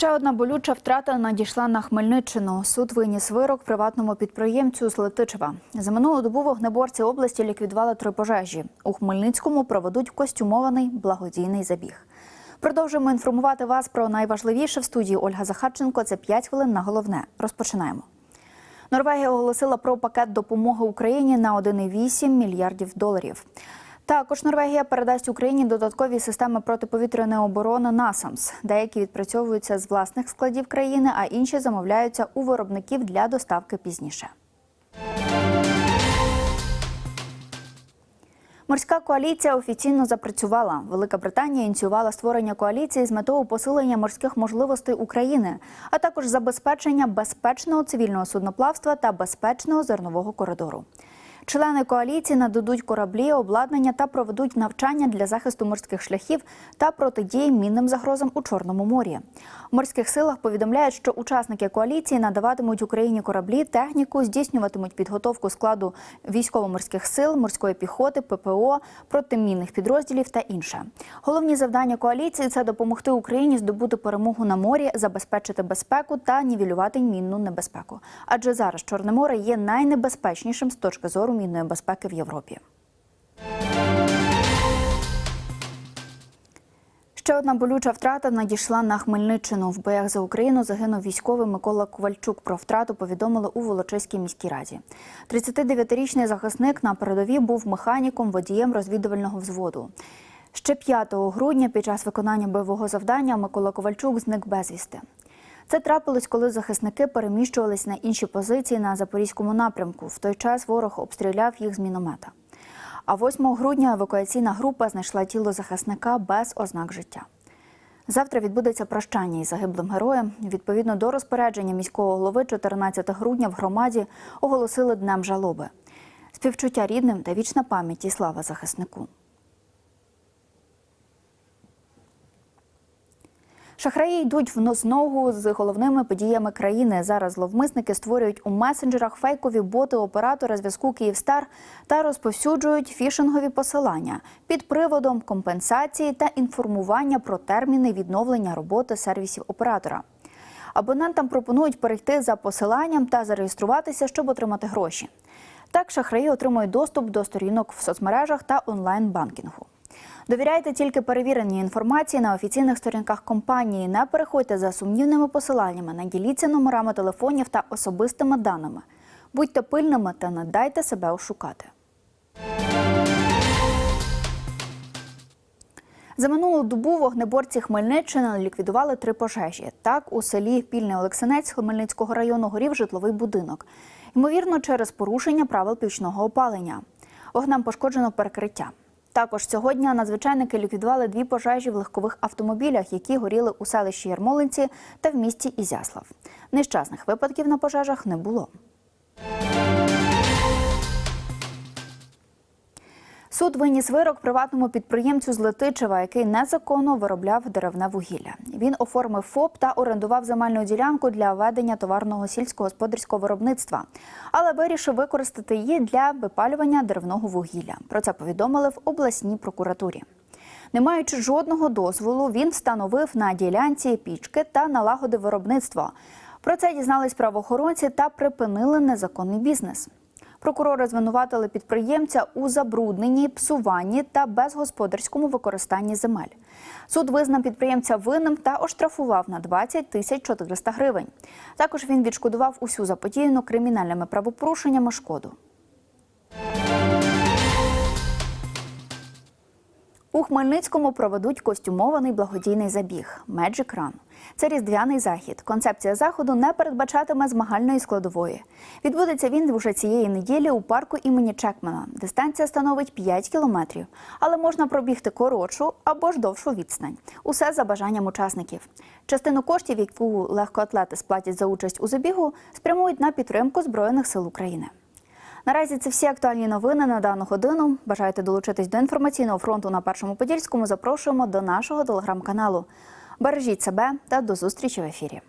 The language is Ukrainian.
Ще одна болюча втрата надійшла на Хмельниччину. Суд виніс вирок приватному підприємцю з Летичева. За минулу добу вогнеборці області ліквідували три пожежі. У Хмельницькому проведуть костюмований благодійний забіг. Продовжуємо інформувати вас про найважливіше в студії Ольга Захарченко. Це 5 хвилин на головне. Розпочинаємо. Норвегія оголосила про пакет допомоги Україні на 1,8 мільярдів доларів. Також Норвегія передасть Україні додаткові системи протиповітряної оборони НАСАМС. Деякі відпрацьовуються з власних складів країни, а інші замовляються у виробників для доставки пізніше. Морська коаліція офіційно запрацювала. Велика Британія ініціювала створення коаліції з метою посилення морських можливостей України, а також забезпечення безпечного цивільного судноплавства та безпечного зернового коридору. Члени коаліції нададуть кораблі, обладнання та проведуть навчання для захисту морських шляхів та протидії мінним загрозам у Чорному морі. В морських силах повідомляють, що учасники коаліції надаватимуть Україні кораблі, техніку, здійснюватимуть підготовку складу військово-морських сил, морської піхоти, ППО, протимінних підрозділів та інше. Головні завдання коаліції це допомогти Україні здобути перемогу на морі, забезпечити безпеку та нівелювати мінну небезпеку. Адже зараз Чорне море є найнебезпечнішим з точки зору мінної безпеки в Європі. Ще одна болюча втрата надійшла на Хмельниччину. В боях за Україну загинув військовий Микола Ковальчук. Про втрату повідомили у Волочиській міській раді. 39-річний захисник на передовій був механіком, водієм розвідувального взводу. Ще 5 грудня під час виконання бойового завдання Микола Ковальчук зник безвісти. Це трапилось, коли захисники переміщувались на інші позиції на запорізькому напрямку. В той час ворог обстріляв їх з міномета. А 8 грудня евакуаційна група знайшла тіло захисника без ознак життя. Завтра відбудеться прощання із загиблим героєм. Відповідно до розпорядження міського голови, 14 грудня в громаді оголосили днем жалоби. Співчуття рідним та вічна пам'ять і слава захиснику. Шахраї йдуть в нос ногу з головними подіями країни. Зараз зловмисники створюють у месенджерах фейкові боти оператора зв'язку Київстар та розповсюджують фішингові посилання під приводом компенсації та інформування про терміни відновлення роботи сервісів оператора. Абонентам пропонують перейти за посиланням та зареєструватися, щоб отримати гроші. Так шахраї отримують доступ до сторінок в соцмережах та онлайн-банкінгу. Довіряйте тільки перевіреній інформації на офіційних сторінках компанії. Не переходьте за сумнівними посиланнями, не діліться номерами телефонів та особистими даними. Будьте пильними та не дайте себе ошукати. За минулу добу вогнеборці Хмельниччини ліквідували три пожежі. Так, у селі Пільний Олексинець Хмельницького району горів житловий будинок. Ймовірно, через порушення правил пічного опалення. Вогнем пошкоджено перекриття. Також сьогодні надзвичайники ліквідували дві пожежі в легкових автомобілях, які горіли у селищі Ярмолинці та в місті Ізяслав. Нещасних випадків на пожежах не було. Суд виніс вирок приватному підприємцю з Летичева, який незаконно виробляв деревне вугілля. Він оформив ФОП та орендував земельну ділянку для ведення товарного сільськогосподарського виробництва, але вирішив використати її для випалювання деревного вугілля. Про це повідомили в обласній прокуратурі. Не маючи жодного дозволу, він встановив на ділянці пічки та налагодив виробництво. Про це дізнались правоохоронці та припинили незаконний бізнес. Прокурори звинуватили підприємця у забрудненні, псуванні та безгосподарському використанні земель. Суд визнав підприємця винним та оштрафував на 20 тисяч 400 гривень. Також він відшкодував усю заподіяну кримінальними правопорушеннями шкоду. У Хмельницькому проведуть костюмований благодійний забіг Magic Run. Це різдвяний захід. Концепція заходу не передбачатиме змагальної складової. Відбудеться він вже цієї неділі у парку імені Чекмана. Дистанція становить 5 кілометрів, але можна пробігти коротшу або ж довшу відстань. Усе за бажанням учасників. Частину коштів, яку легкоатлети сплатять за участь у забігу, спрямують на підтримку Збройних сил України. Наразі це всі актуальні новини на дану годину. Бажаєте долучитись до інформаційного фронту на першому подільському? Запрошуємо до нашого телеграм-каналу. Бережіть себе та до зустрічі в ефірі.